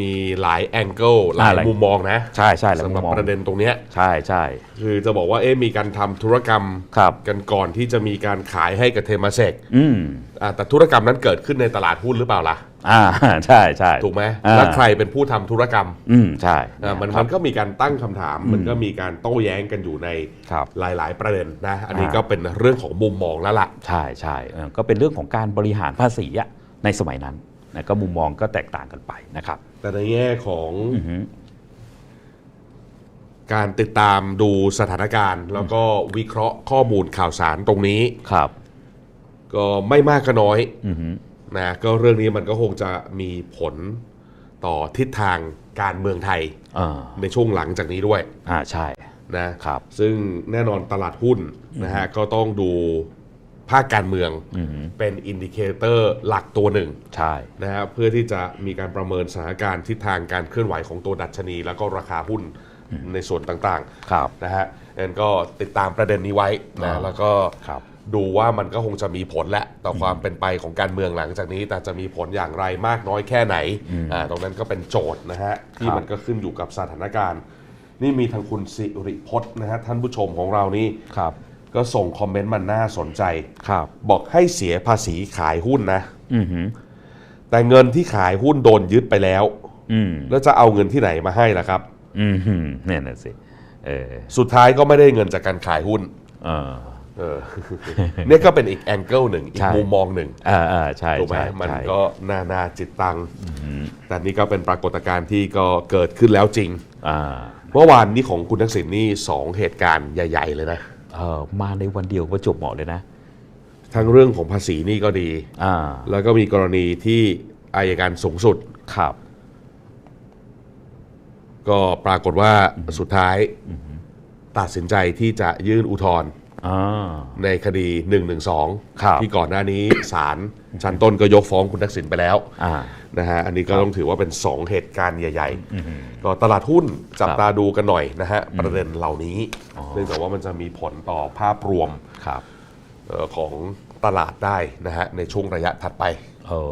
มีหลายแองเกิลหลายอ่าหลายมุมมองนะใช่ใช่แล้วสำหรับมองประเด็นตรงเนี้ยใช่ใช่คือจะบอกว่าเอ๊ะมีการทำธุรกรรมครับกันก่อนที่จะมีการขายให้กับเทมาเซกอืมอ่าแต่ธุรกรรมนั้นเกิดขึ้นในตลาดหุ้นหรือเปล่าล่ะอ่าใช่ใช่ถูกไหมอ่าแล้วใครเป็นผู้ทำธุรกรรม อืมใช่อ่ามันครัมับนก็มีการตั้งคำถาม มันก็มีการโต้แย้งกันอยู่ในครับหลาย ๆ ประเด็นนะอันนี้อ่าก็เป็นเรื่องของมุมมองแล้วล่ะใช่ใช่เออก็เป็นเรื่องของการบริหารภาษีอะในสมัยนั้น นะก็มุมมองก็แตกต่างกันไปนะครับ แต่ในแง่ของอือฮึการติดตามดูสถานการณ์ แล้วก็วิเคราะห์ข้อมูลข่าวสารตรงนี้ครับ ก็ไม่มากก็น้อยอือฮึนะก็เรื่องนี้มันก็คงจะมีผลต่อทิศทางการเมืองไทยอ่าในช่วงหลังจากนี้ด้วย อ่าใช่นะครับ ซึ่งแน่นอนตลาดหุ้นนะฮะก็ต้องดู ภาคการเมืองอือฮึเป็นอินดิเคเตอร์หลักตัวหนึ่งใช่นะฮะเพื่อที่จะมีการประเมินสถานการณ์ทิศทางการเคลื่อนไหวของตัวดัชนี แล้วก็ราคาหุ้นในส่วนต่างครับๆนะฮะงั้นก็ติดตามประเด็นนี้ไว้อ่านะแล้วก็ครับดูว่ามันก็คงจะมีผลแหละต่อความเป็นไปของการเมืองหลังจากนี้ แต่จะมีผลอย่างไรมากน้อยแค่ไหนอ่าตรงนั้นก็เป็นโจทย์นะฮะที่ครับมันก็ขึ้นอยู่กับสถานการณ์ นี่มีทางคุณสิริพจน์นะฮะท่านผู้ชมของเรานี่ครับ ก็ส่งคอมเมนต์มันน่าสนใจ ครับ บอกให้เสียภาษีขายหุ้นนะ อือฮึแต่เงินที่ขายหุ้นโดนยึดไปแล้ว อืมแล้วจะเอาเงินที่ไหนมาให้ล่ะครับ อืมฮึเนี่ยน่ะสิเออสุดท้ายก็ไม่ได้เงินจากการขายหุ้น เออ เออ เนี่ยก็เป็นอีกแองเกิลหนึ่ง อีใช่ กมุมมองหนึ่งอ่าอ่าใช่ถูกไหมใช่มันใช่ก็นานาจิตตัง แต่นี่ก็เป็นปรากฏการณ์ที่ก็เกิดขึ้นแล้วจริง อ่า เมื่อวานนี้ของคุณทักษิณนี่สองเหตุการณ์ใหญ่ ๆ เลยนะเออ มาในวันเดียวก็จบเหมาะเลยนะทั้งเรื่องของภาษีนี่ก็ดีอ่าแล้วก็มีกรณีที่อายการสูงสุดครับ ก็ปรากฏว่าสุดท้ายตัดสินใจที่จะยื่นอุทธรณ์อ่า ในคดี 112ครับที่ก่อนหน้านี้ศาลชั้นต้นก็ยกฟ้องคุณทักษิณไปแล้วอ่านะฮะอันนี้ก็ต้องถือว่าเป็น 2 เหตุการณ์ใหญ่ ๆ ก็ตลาดหุ้นจับครับตาดูกันหน่อยนะฮะประเด็นเหล่านี้เนื่องจากว่ามันจะมีผลต่อภาพรวมครับเอ่อของตลาดได้นะฮะในช่วงระยะถัดไปเออ